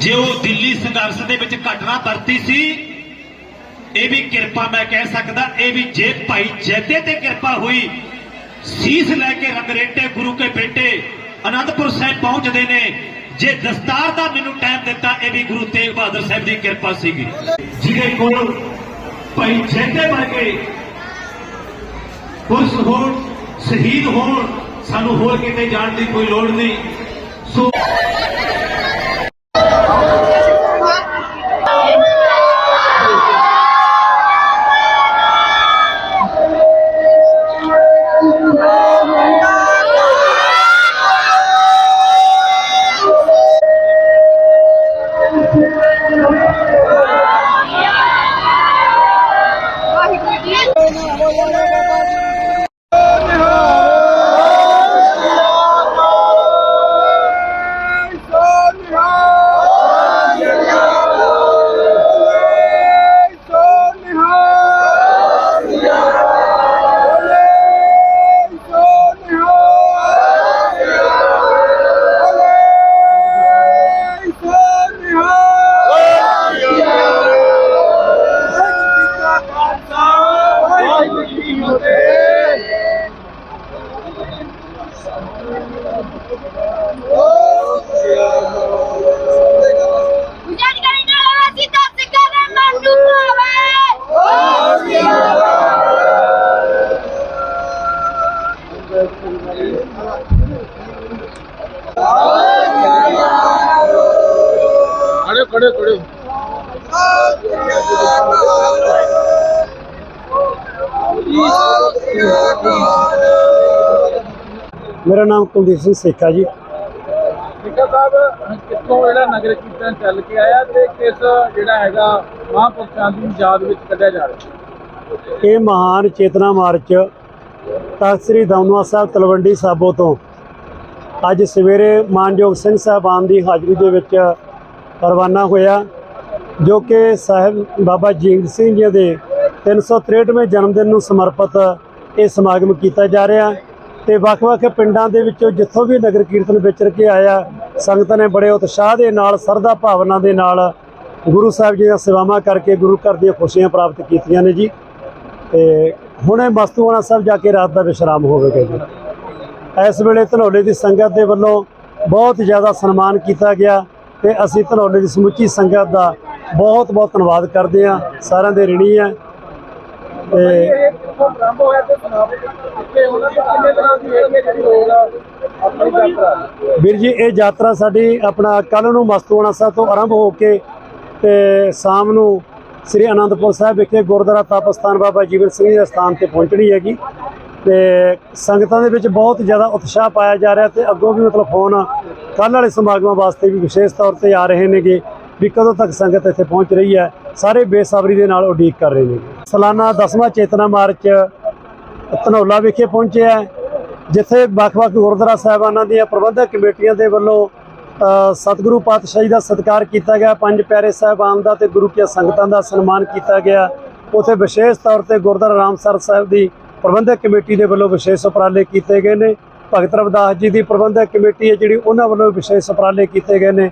ਜੇ ਉਹ ਦਿੱਲੀ ਸੰਘਰਸ਼ ਦੇ ਵਿੱਚ ਘਟਨਾ ਵਰਤੀ ਸੀ, ਇਹ ਵੀ ਕਿਰਪਾ ਮੈਂ ਕਹਿ ਸਕਦਾ, ਇਹ ਵੀ ਜੇ ਭਾਈ ਜੈਦੇ ਤੇ ਕਿਰਪਾ ਹੋਈ, ਸੀਸ ਲੈ ਕੇ ਰੰਗਰੇਟੇ ਗੁਰੂ ਕੇ ਬੇਟੇ ਅਨੰਦਪੁਰ ਸਾਹਿਬ ਪਹੁੰਚਦੇ ਨੇ। ਜੇ ਦਸਤਾਰ ਦਾ ਮੈਨੂੰ ਟਾਈਮ ਦਿੱਤਾ, ਇਹ ਵੀ ਗੁਰੂ ਤੇਗ ਬਹਾਦਰ ਸਾਹਿਬ ਦੀ ਕਿਰਪਾ ਸੀਗੀ। ਜਿਹਦੇ ਕੋਲ ਭਾਈ ਜੈਦੇ ਵਰਗੇ ਪੁਰਸ਼ ਹੋਣ, ਸ਼ਹੀਦ ਹੋਣ, ਸਾਨੂੰ ਹੋਰ ਕਿਤੇ ਜਾਣ ਦੀ ਕੋਈ ਲੋੜ ਨਹੀਂ। ਸੋ ਗੁਜਾਰੀ ਕਰੀ ਨਾਲ ਅਸੀਂ ਦੱਸ ਕਰੇ ਮੰਨੂ ਪਾਵੇ ਖੜੇ ਖੜੇ ਖੜੇ ਮੇਰਾ ਨਾਮ ਕੁਲਦੀਪ ਸਿੰਘ ਸੇਖਾ ਜੀ। ਸਿੱਖਾ ਸਾਹਿਬ ਕਿੱਥੋਂ ਜਿਹੜਾ ਨਗਰ ਕੀਰਤਨ ਚੱਲ ਕੇ ਆਇਆ ਤੇ ਕਿਸ ਜਿਹੜਾ ਹੈਗਾ ਮਹਾਂਪੁਰਸ਼ਾਂ ਦੀ ਯਾਦ ਵਿੱਚ ਕੱਢਿਆ ਜਾ ਰਿਹਾ? ਇਹ ਮਹਾਨ ਚੇਤਨਾ ਮਾਰਚ ਤਖ਼ਤ ਸ੍ਰੀ ਦਮਦਮਾ ਸਾਹਿਬ ਤਲਵੰਡੀ ਸਾਬੋ ਤੋਂ ਅੱਜ ਸਵੇਰੇ ਮਾਨਯੋਗ ਸਿੰਘ ਸਾਹਿਬਾਨ ਦੀ ਹਾਜ਼ਰੀ ਦੇ ਵਿੱਚ ਰਵਾਨਾ ਹੋਇਆ ਜੋ ਕਿ ਸਾਹਿਬ ਬਾਬਾ ਜੀਂਦ ਸਿੰਘ ਜੀ ਦੇ 363ਵੇਂ ਜਨਮ ਦਿਨ ਨੂੰ ਸਮਰਪਿਤ ਇਹ ਸਮਾਗਮ ਕੀਤਾ ਜਾ ਰਿਹਾ। ਤੇ ਵੱਖ-ਵੱਖ ਪਿੰਡਾਂ ਦੇ ਵਿੱਚੋਂ ਜਿੱਥੋਂ ਵੀ ਨਗਰ ਕੀਰਤਨ ਵਿਚਰ ਕੇ ਆਇਆ ਸੰਗਤਾਂ ਨੇ ਬੜੇ ਉਤਸ਼ਾਹ ਦੇ ਨਾਲ ਸਰਦਾ ਭਾਵਨਾ ਦੇ ਨਾਲ ਗੁਰੂ ਸਾਹਿਬ ਜੀ ਦੀਆਂ ਸੇਵਾਵਾਂ ਕਰਕੇ ਗੁਰੂ ਘਰ ਦੀਆਂ ਖੁਸ਼ੀਆਂ ਪ੍ਰਾਪਤ ਕੀਤੀਆਂ ਨੇ ਜੀ। ਤੇ ਹੁਣੇ ਮਸਤੂਆਣਾ ਸਾਹਿਬ ਜਾ ਕੇ ਰਾਤ ਦਾ ਵਿਸ਼ਰਾਮ ਹੋਵੇਗਾ ਜੀ। ਇਸ ਵੇਲੇ ਧਨੌਲੇ ਦੀ ਸੰਗਤ ਦੇ ਵੱਲੋਂ ਬਹੁਤ ਜ਼ਿਆਦਾ ਸਨਮਾਨ ਕੀਤਾ ਗਿਆ ਤੇ ਅਸੀਂ ਧਨੌਲੇ ਦੀ ਸਮੁੱਚੀ ਸੰਗਤ ਦਾ ਬਹੁਤ ਬਹੁਤ ਧੰਨਵਾਦ ਕਰਦੇ ਹਾਂ। ਸਾਰਿਆਂ ਦੇ ਰਿਣੀ ਹੈ। ਤੇ ਵੀਰ ਜੀ ਇਹ ਯਾਤਰਾ ਸਾਡੀ ਆਪਣਾ ਕੱਲ ਨੂੰ ਮਸਤੂਆਣਾ ਸਾਹਿਬ ਤੋਂ ਆਰੰਭ ਹੋ ਕੇ ਤੇ ਸ਼ਾਮ ਨੂੰ ਸ੍ਰੀ ਅਨੰਦਪੁਰ ਸਾਹਿਬ ਵਿਖੇ ਗੁਰਦੁਆਰਾ ਤਪਸਥਾਨ ਬਾਬਾ ਜੀਵਨ ਸਿੰਘ ਜੀ ਦੇ ਸਥਾਨ ਤੇ ਪਹੁੰਚਣੀ ਹੈਗੀ। ਤੇ ਸੰਗਤਾਂ ਦੇ ਵਿੱਚ ਬਹੁਤ ਜ਼ਿਆਦਾ ਉਤਸ਼ਾਹ ਪਾਇਆ ਜਾ ਰਿਹਾ ਤੇ ਅੱਗੋਂ ਵੀ ਮਤਲਬ ਫੋਨ ਕੱਲ੍ਹ ਵਾਲੇ ਸਮਾਗਮਾਂ ਵਾਸਤੇ ਵੀ ਵਿਸ਼ੇਸ਼ ਤੌਰ ਤੇ ਆ ਰਹੇ ਨੇਗੇ ਵੀ ਕਦੋਂ ਤੱਕ ਸੰਗਤ ਇੱਥੇ ਪਹੁੰਚ ਰਹੀ ਹੈ। ਸਾਰੇ ਬੇਸਬਰੀ ਦੇ ਨਾਲ ਉਡੀਕ ਕਰ ਰਹੇ ਨੇ। ਸਾਲਾਨਾ 10ਵਾਂ ਚੇਤਨਾ ਮਾਰਚ ਧਨੌਲਾ ਵਿਖੇ ਪਹੁੰਚਿਆ ਜਿੱਥੇ ਵੱਖ-ਵੱਖ ਗੁਰਦੁਆਰਾ ਸਾਹਿਬਾਨਾਂ ਦੀਆਂ ਪ੍ਰਬੰਧਕ ਕਮੇਟੀਆਂ ਦੇ ਵੱਲੋਂ ਅ, ਸਤਿਗੁਰੂ ਪਾਤਸ਼ਾਹੀ ਦਾ ਸਤਿਕਾਰ ਕੀਤਾ ਗਿਆ ਪੰਜ ਪਿਆਰੇ ਸਾਹਿਬਾਨ ਦਾ ਤੇ ਗੁਰੂ ਕੀ ਸੰਗਤਾਂ ਦਾ ਸਨਮਾਨ ਕੀਤਾ ਗਿਆ। ਉਥੇ ਵਿਸ਼ੇਸ਼ ਤੌਰ ਤੇ ਗੁਰਦੁਆਰਾ ਰਾਮਸਰ ਸਾਹਿਬ ਦੀ ਪ੍ਰਬੰਧਕ ਕਮੇਟੀ ਦੇ ਵੱਲੋਂ ਵਿਸ਼ੇਸ਼ ਉਪਰਾਲੇ ਕੀਤੇ ਗਏ ਨੇ। ਭਗਤ ਰਵਿਦਾਸ ਜੀ ਦੀ ਪ੍ਰਬੰਧਕ ਕਮੇਟੀ ਹੈ ਜਿਹੜੀ ਉਹਨਾਂ ਵੱਲੋਂ ਵਿਸ਼ੇਸ਼ ਉਪਰਾਲੇ ਕੀਤੇ ਗਏ ਨੇ।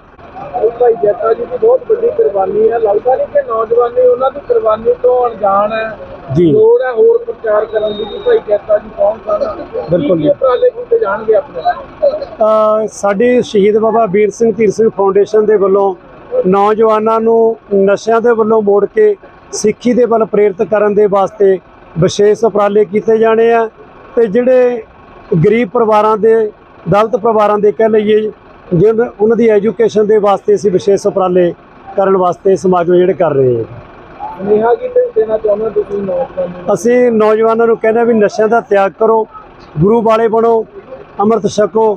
ਭਾਈ ਜੱਟਾ ਜੀ ਦੀ ਬਹੁਤ ਵੱਡੀ ਕੁਰਬਾਨੀ ਹੈ। ਲੱਗਦਾ ਨਹੀਂ ਕਿ ਨੌਜਵਾਨੀ ਉਹਨਾਂ ਦੀ ਕੁਰਬਾਨੀ ਤੋਂ ਅਣਜਾਣ ਹੈ। ਜੀ। ਲੋੜ ਹੈ ਹੋਰ ਪ੍ਰਚਾਰ ਕਰਨ ਦੀ ਕਿ ਭਾਈ ਜੱਟਾ ਜੀ ਕੌਣ ਸਨ? ਬਿਲਕੁਲ ਜੀ। ਉਪਰਾਲੇ ਕੀਤੇ ਜਾਣਗੇ ਆਪਣੇ? ਸਾਡੀ ਸ਼ਹੀਦ ਬਾਬਾ ਵੀਰ ਸਿੰਘ ਧੀਰ ਸਿੰਘ ਫਾਊਂਡੇਸ਼ਨ ਦੇ ਵੱਲੋਂ ਨੌਜਵਾਨਾਂ ਨੂੰ ਨਸ਼ਿਆਂ ਦੇ ਵੱਲੋਂ ਮੋੜ ਕੇ ਸਿੱਖੀ ਦੇ ਵੱਲ ਪ੍ਰੇਰਿਤ ਕਰਨ ਦੇ ਵਾਸਤੇ ਵਿਸ਼ੇਸ਼ ਉਪਰਾਲੇ ਕੀਤੇ ਜਾਣੇ ਆ ਤੇ ਜਿਹੜੇ ਗਰੀਬ ਪਰਿਵਾਰਾਂ ਦੇ ਦਲਿਤ ਪਰਿਵਾਰਾਂ ਦੇ ਕਹਿ ਲਈਏ ਜਿਹਨ ਉਹਨਾਂ ਦੀ ਐਜੂਕੇਸ਼ਨ ਦੇ ਵਾਸਤੇ ਅਸੀਂ ਵਿਸ਼ੇਸ਼ ਉਪਰਾਲੇ ਕਰਨ ਵਾਸਤੇ ਸਮਾਗਮ ਜਿਹੜੇ ਕਰ ਰਹੇ ਹਾਂ। ਸੁਨੇਹਾ ਕੀ ਤੇ ਦੇਣਾ ਚਾਹੁੰਦੇ ਤੁਸੀਂ ਨੌਜਵਾਨਾਂ ਅਸੀਂ ਨੌਜਵਾਨਾਂ ਨੂੰ ਕਹਿੰਦੇ ਹਾਂ ਵੀ ਨਸ਼ਿਆਂ ਦਾ ਤਿਆਗ ਕਰੋ ਗੁਰੂ ਵਾਲੇ ਬਣੋ ਅੰਮ੍ਰਿਤ ਛਕੋ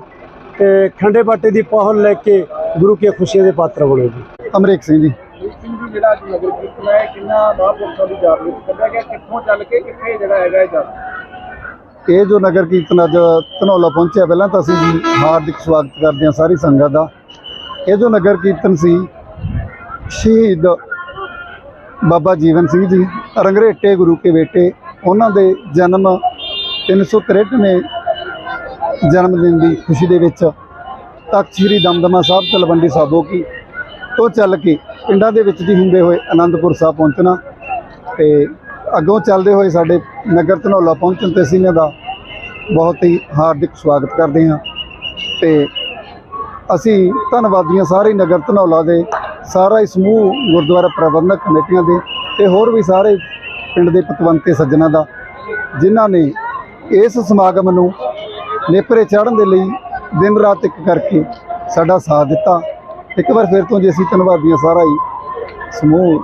ਤੇ ਖੰਡੇ ਬਾਟੇ ਦੀ ਪਹੁਲ ਲੈ ਕੇ ਗੁਰੂ ਕੀ ਖੁਸ਼ੀਆਂ ਦੇ ਪਾਤਰ ਬਣੋ ਜੀ। ਅਮਰੀਕ ਸਿੰਘ ਜੀ। ਜਿਹੜਾ ਅੱਜ ਨਗਰ ਕੀਰਤਨ ਹੈ ਕਿੰਨਾ ਮਹਾਂਪੁਰਸ਼ਾਂ ਦੀ ਯਾਦ ਵਿੱਚ ਕੱਢਿਆ ਗਿਆ ਕਿੱਥੋਂ ਚੱਲ ਕੇ ਕਿੱਥੇ ਜਿਹੜਾ ਹੈਗਾ ਇਹ ਇਹ ਜੋ ਨਗਰ ਕੀਰਤਨ ਅੱਜ ਧਨੌਲਾ ਪਹੁੰਚਿਆ, ਪਹਿਲਾਂ ਤਾਂ ਅਸੀਂ ਹਾਰਦਿਕ ਸਵਾਗਤ ਕਰਦੇ ਹਾਂ ਸਾਰੀ ਸੰਗਤ ਦਾ। ਇਹ ਜੋ ਨਗਰ ਕੀਰਤਨ ਸੀ, ਸ਼ਹੀਦ ਬਾਬਾ ਜੀਵਨ ਸਿੰਘ ਜੀ, ਰੰਗਰੇਟੇ ਗੁਰੂ ਕੇ ਬੇਟੇ, ਉਹਨਾਂ ਦੇ ਜਨਮ 363ਵੇਂ ਜਨਮ ਦਿਨ ਦੀ ਖੁਸ਼ੀ ਦੇ ਵਿੱਚ ਤਖਤ ਸ੍ਰੀ ਦਮਦਮਾ ਸਾਹਿਬ, ਤਲਵੰਡੀ ਸਾਬੋ ਕੀ ਤੋਂ ਚੱਲ ਕੇ ਪਿੰਡਾਂ ਦੇ ਵਿੱਚ ਦੀ ਹੁੰਦੇ ਹੋਏ ਆਨੰਦਪੁਰ ਸਾਹਿਬ ਪਹੁੰਚਣਾ ਤੇ ਅੱਗੋਂ ਚੱਲਦੇ ਹੋਏ ਸਾਡੇ ਨਗਰ ਧਨੌਲਾ ਪਹੁੰਚਣ ਤੇ ਅਸੀਂ ਇਹਨਾਂ ਦਾ ਬਹੁਤ ਹੀ ਹਾਰਦਿਕ ਸਵਾਗਤ ਕਰਦੇ ਹਾਂ ਤੇ ਅਸੀਂ ਧੰਨਵਾਦੀਆਂ ਸਾਰੇ ਨਗਰ ਧਨੌਲਾ ਦੇ, ਸਾਰਾ ਹੀ ਸਮੂਹ ਗੁਰਦੁਆਰਾ ਪ੍ਰਬੰਧਕ ਕਮੇਟੀਆਂ ਦੇ ਤੇ ਹੋਰ ਵੀ ਸਾਰੇ ਪਿੰਡ ਦੇ ਪਤਵੰਤੇ ਸੱਜਣਾ ਦਾ, ਜਿਨ੍ਹਾਂ ਨੇ ਇਸ ਸਮਾਗਮ ਨੂੰ ਨੇਪਰੇ ਚਾੜਨ ਦੇ ਲਈ ਦਿਨ ਰਾਤ ਇੱਕ ਕਰਕੇ ਸਾਡਾ ਸਾਥ ਦਿੱਤਾ। ਇੱਕ ਵਾਰ ਫਿਰ ਤੋਂ ਜੀ ਅਸੀਂ ਧੰਨਵਾਦੀਆਂ ਸਾਰਾ ਹੀ ਸਮੂਹ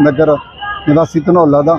ਨਗਰ ਨਿਵਾਸੀ ਧਨੌਲਾ ਦਾ